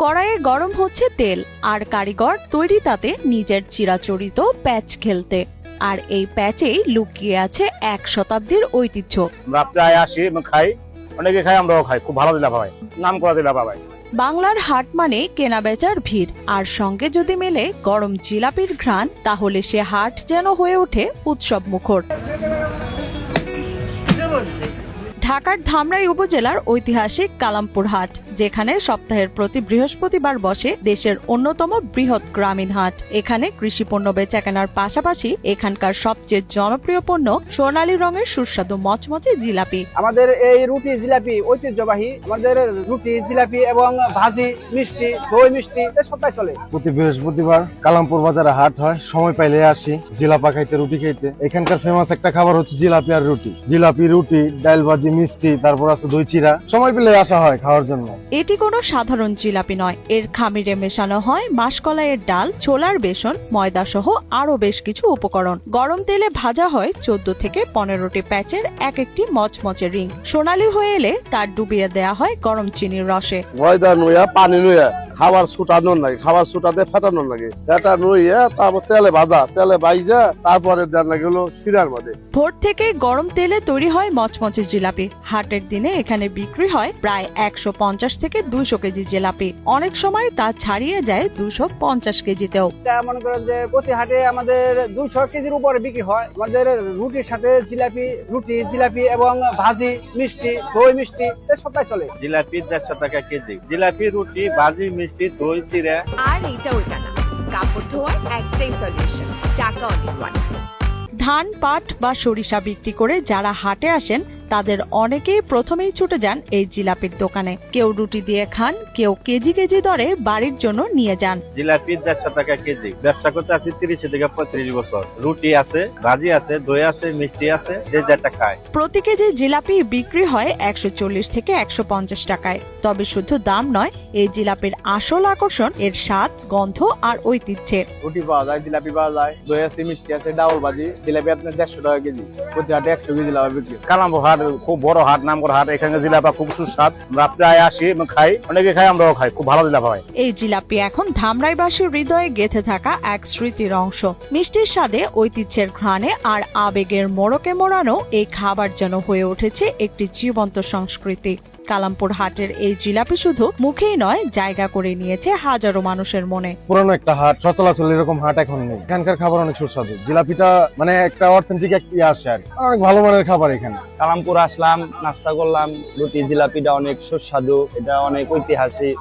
কড়াইয়ে গরম হচ্ছে তেল আর কারিগর তৈরি তাতে নিজের চিরাচরিত প্যাচ খেলতে। আর এই প্যাচেই লুকিয়ে আছে এক শতাব্দীর ঐতিহ্য। আমরা প্রায় আসি এবং খাই অনেকে খাই আমরাও খাই খুব ভালো দিলা ভাই নাম করা দিলা ভাই বাংলার হাট মানে কেনা বেচার ভিড় আর সঙ্গে যদি মেলে গরম জিলাপির ঘ্রাণ তাহলে সে হাট যেন হয়ে ওঠে উৎসব মুখর ঢাকার ধামরাই উপজেলার ঐতিহাসিক কালামপুর হাট যেখানে সপ্তাহের প্রতি বৃহস্পতিবার বসে দেশের অন্যতম বৃহৎ গ্রামীণ হাট। এখানে কৃষি পণ্য বেচাকেনার পাশাপাশি এখানকার সবচেয়ে জনপ্রিয় পণ্য সোনালী রঙের সুস্বাদু মচমচে জিলাপি। আমাদের এই রুটি জিলাপি ঐতিহ্যবাহী আমাদের রুটি জিলাপি এবং ভাজি মিষ্টি দই মিষ্টি সবটাই চলে। প্রতি বৃহস্পতিবার কালামপুর বাজারে হাট হয় সময় পাইলে আসি জিলাপা খাইতে রুটি খাইতে। এখানকার ফেমাস একটা খাবার হচ্ছে জিলাপি আর রুটি। জিলাপি রুটি ডাল ভাজি মিষ্টি তারপর আছে দই চিরা সময় পেলে আসা হয় খাওয়ার জন্য। এটি কোনো সাধারণ জিলাপি নয়। এর খামিরে মেশানো হয় মাসকলাইয়ের ডাল ছোলার বেসন ময়দা সহ আরও বেশ কিছু উপকরণ। গরম তেলে ভাজা হয় চোদ্দ থেকে পনেরোটি প্যাচের এক একটি মচমচে রিং। সোনালি হয়ে এলে তার ডুবিয়ে দেয়া হয় গরম চিনির রসে। ময়দা নুইয়া পানি নুইয়া। খাবার ছুটানোর লাগে খাবার ছুটাতে ফেটানোর লাগে। এটা নুইয়া তারপর তেলে ভাজা তেলে ভাইজা তারপরে দেন লাগে হলো শিরার মধ্যে। ভোর থেকে গরম তেলে তৈরি হয় মচমচে জিলাপি। হাটের দিনে এখানে বিক্রি হয় প্রায় একশো পঞ্চাশ থেকে দুইশো কেজি জিলাপি। অনেক সময় তা ছাড়িয়ে যায় দুশো পঞ্চাশ কেজিতেও। মনে করেন যে প্রতি হাটে আমাদের দুইশো কেজির উপরে বিক্রি হয়। আমাদের রুটির সাথে জিলাপি রুটি জিলাপি এবং ভাজি মিষ্টি দই মিষ্টি সবটাই চলে। জিলাপি দেড়শো টাকা কেজি। জিলাপি রুটি ভাজি মিষ্টি দই চিরা আর এটা ওইটা না। কাপড় ধোয়ার একটাই সলিউশন চাকা অনেক ধান পাট বা সরিষা বিক্রি করে যারা হাটে আসেন তাদের অনেকেই প্রথমেই ছুটে যান এই জিলাপির দোকানে। কেউ রুটি দিয়ে খান কেউ কেজি কেজি দরে বাড়ির জন্য নিয়ে যান। জিলাপি দেড়শো টাকা কেজি। ব্যবসা করতে আছি তিরিশ থেকে পঁয়ত্রিশ বছর। রুটি আছে ভাজি আছে দই আছে মিষ্টি আছে যে যেটা খায়। প্রতি কেজি জিলাপি বিক্রি হয় একশো চল্লিশ থেকে একশো পঞ্চাশ টাকায়। তবে শুধু দাম নয় এই জিলাপির আসল আকর্ষণ এর স্বাদ গন্ধ আর ঐতিহ্যের রুটি পাওয়া যায় জিলাপি পাওয়া যায় দই আছে মিষ্টি আছে ডাউল ভাজি জিলাপি আপনার দেড়শো টাকা কেজি। প্রতি হাটে একশো কেজি লাভ বিক্রি কালামপুর হাট খুব বড় হাট নাম করা হাট, এখানে জিলাপা খুব সুস্বাদ। আমরা প্রায় আসি এবং খাই, অনেকে খাই আমরাও খাই, খুব ভালো জিলাপা হয়। এই জিলাপি এখন ধামরাইবাসীর হৃদয়ে গেঁথে থাকা এক স্মৃতির অংশ। মিষ্টির স্বাদে, ঐতিহ্যের ঘ্রাণে আর আবেগের মোড়কে মোড়ানো এই খাবার যেন হয়ে উঠেছে একটি জীবন্ত সংস্কৃতি। কালামপুর হাটের এই জিলাপি শুধু মুখেই নয় জায়গা করে নিয়েছে হাজারো মানুষের মনে। পুরনো একটা হাট সচলাচল এরকম হাট এখন নেই। এখানকার খাবার অনেক সুস্বাদু। জিলাপিটা মানে একটা অথেন্টিক ইয়ে আসে। আর অনেক ভালো মানের খাবার এখানে। কালামপুর আসলাম নাস্তা করলাম। রুটি জিলাপিটা অনেক সুস্বাদু এটা অনেক ঐতিহাসিক।